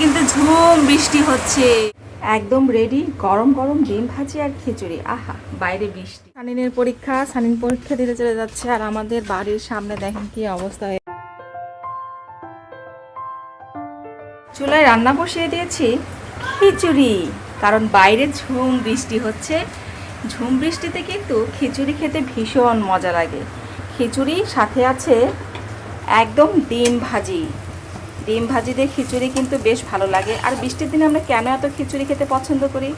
কিন্তু ঝুম বৃষ্টি হচ্ছে। একদম রেডি গরম গরম ডিম ভাজি আর খিচুড়ি। আহা বাইরে বৃষ্টি। সানিনের পরীক্ষা সানিন পরীক্ষা দিতে চলে যাচ্ছে আর আমাদের বাড়ির সামনে দেখেন কি অবস্থা হয়ে চুলায় রান্না বসিয়ে দিয়েছি খিচুড়ি কারণ বাইরে ঝুম বৃষ্টি হচ্ছে। ঝুম বৃষ্টিতে কিন্তু খিচুড়ি খেতে ভীষণ মজা লাগে। খিচুড়ি সাথে আছে একদম ডিম ভাজি। ডিম ভাজি দিয়ে খিচুড়ি কিন্তু বেশ ভালো লাগে। আর বৃষ্টির দিনে আমরা কেন এত খিচুড়ি খেতে পছন্দ করি?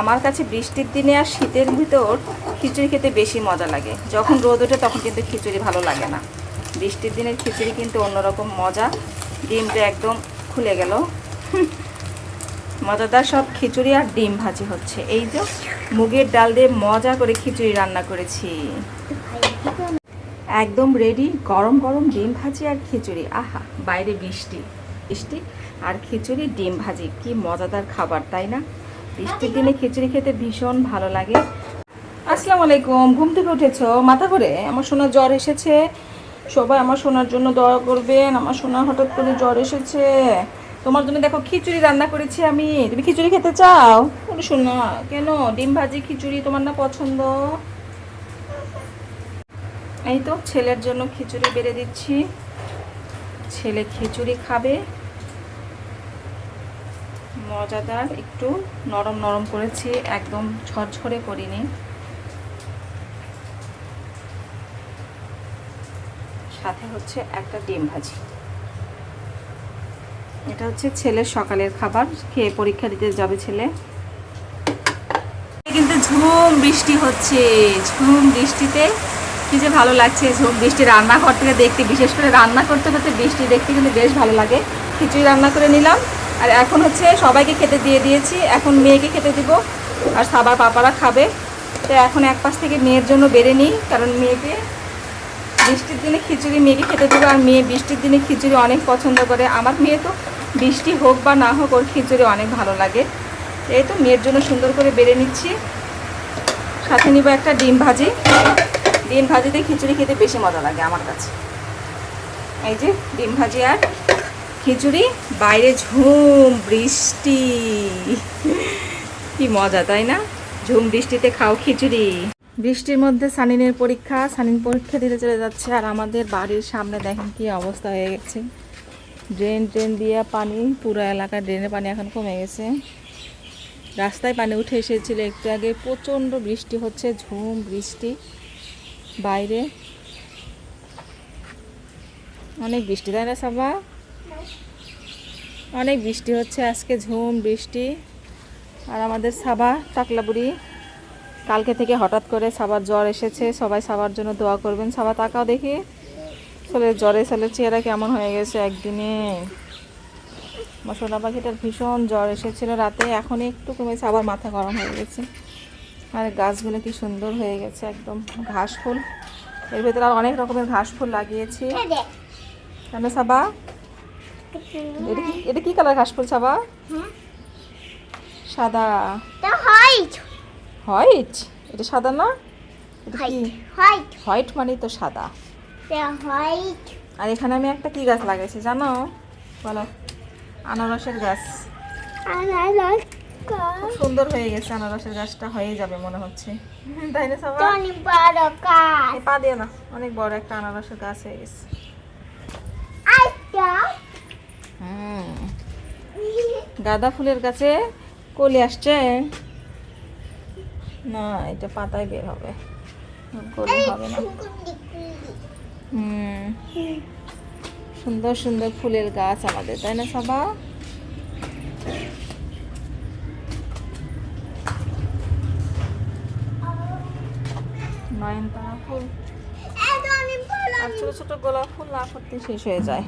আমার কাছে বৃষ্টির দিনে আর শীতের ভিতর খিচুড়ি খেতে বেশি মজা লাগে। যখন রোদ ওঠে তখন কিন্তু খিচুড়ি ভালো লাগে না। বৃষ্টির দিনের খিচুড়ি কিন্তু অন্যরকম মজা। ডিমটা একদম খুলে গেল। মজাদার সব খিচুড়ি আর ডিম ভাজি হচ্ছে। এই যে মুগের ডাল দিয়ে মজা করে খিচুড়ি রান্না করেছি। একদম রেডি গরম গরম ডিম ভাজি আর খিচুড়ি। আহা! বাইরে বৃষ্টি। বৃষ্টি আর খিচুড়ি, ডিম ভাজি। কি মজাদার খাবার, তাই না? বৃষ্টির দিনে খিচুড়ি খেতে ভীষণ ভালো লাগে। আসসালামু আলাইকুম, ঘুম থেকে উঠেছো? মাথা করে আমার সোনার জ্বর এসেছে। সবাই আমার সোনার জন্য দয়া করবেন। আমার সোনা হঠাৎ করে জ্বর এসেছে। তোমার জন্য দেখো খিচুড়ি রান্না করেছি আমি। তুমি খিচুড়ি খেতে চাও? শোনা কেন? ডিম ভাজি, খিচুড়ি তোমার না পছন্দ? এই তো, ছেলের জন্য খিচুড়ি বেড়ে দিচ্ছি। ছেলে খিচুড়ি খাবে। মজাদার, একটু নরম নরম করেছি, একদম ঝরঝরে করিনি। সাথে হচ্ছে একটা ডিম ভাজি। এটা হচ্ছে ছেলের সকালের খাবার, খেয়ে পরীক্ষা দিতে যাবে ছেলে। কিন্তু ঝুম বৃষ্টি হচ্ছে, ঝুম বৃষ্টিতে কি যে ভালো লাগছে ঝুম বৃষ্টি রান্নাঘর থেকে দেখতে, বিশেষ করে রান্না করতে করতে বৃষ্টি দেখতে কিন্তু বেশ ভালো লাগে। খিচুড়ি রান্না করে নিলাম। আর এখন হচ্ছে সবাইকে খেতে দিয়ে দিয়েছি। এখন মেয়েকে খেতে দিব। আর সাবার পাপারা খাবে। তো এখন এক পাশ থেকে মেয়ের জন্য বেড়ে নিই, কারণ মেয়েকে বৃষ্টির দিনে খিচুড়ি মেয়েকে খেতে দেবো। আর মেয়ে বৃষ্টির দিনে খিচুড়ি অনেক পছন্দ করে। আমার মেয়ে তো বৃষ্টি হোক বা না হোক, ওর খিচুড়ি অনেক ভালো লাগে। এই তো মেয়ের জন্য সুন্দর করে বেড়ে নিচ্ছি। সাথে নিব একটা ডিম ভাজি। ডিম ভাজিতে খিচুড়ি খেতে বেশি মজা লাগে আমার কাছে। এই যে ডিম ভাজি আর খিচুড়ি, বাইরে ঝুম বৃষ্টি। কি মজা, তাই না? ঝুম বৃষ্টিতে খাও খিচুড়ি। বৃষ্টির মধ্যে সানিনের পরীক্ষা, সানিন পরীক্ষা দিতে চলে যাচ্ছে আর আমাদের বাড়ির সামনে দেখেন কি অবস্থা হয়ে গেছে। ড্রেন ট্রেন দিয়ে পানি, পুরো এলাকার ড্রেনের পানি এখন কমে গেছে। রাস্তায় পানি উঠে এসেছিল, একটু আগে প্রচণ্ড বৃষ্টি হচ্ছে, ঝুম বৃষ্টি। বাইরে। অনেক বৃষ্টি, তাই না সাবা? অনেক বৃষ্টি হচ্ছে আজকে, ঝুম, বৃষ্টি। আর আমাদের সাবা টাকলাবুড়ি, কালকে থেকে হঠাৎ করে সাবার জ্বর এসেছে, সবাই সাবার জন্য দোয়া করবেন। সাবা, তাকাও দেখি। ছেলের জ্বরে ছেলের চেহারা কেমন হয়ে গেছে একদিনে। আমার সোনা পাখিটার ভীষণ জ্বর এসেছিল রাতে এখন একটু কমেছে আবার মাথা গরম হয়ে গেছে। আর গাছগুলো কি সুন্দর হয়ে গেছে একদম ঘাস ফুল। এর ভেতরে আর অনেক রকমের ঘাস ফুল লাগিয়েছি। কেন সাবা? এটা কি এটা কি কালার ঘাস ফুল সাবা? সাদা। হোয়াইট। এটা সাদা না? হোয়াইট মানে তো সাদা। আর এখানে আমি একটা কি গাছ লাগাইছি জানো? বলো আনারসের গাছ। খুব সুন্দর হয়ে গেছে আনারসের গাছটা হয়ে যাবে মনে হচ্ছে। তাই না সবাই এই পা দিয়ে না অনেক বড় একটা আনারসের গাছ হয়ে গেছে। গাঁদা ফুলের গাছে কলি আসছে। না এটা পাতায় বের হবে। কলি হবে না। হুম। সুন্দর সুন্দর ফুলের গাছ আমাদের তাই না সবা? নয়নতারা ফুল। আর ছোট ছোট গোলাপ ফুল না করতে শেষ হয়ে যায়।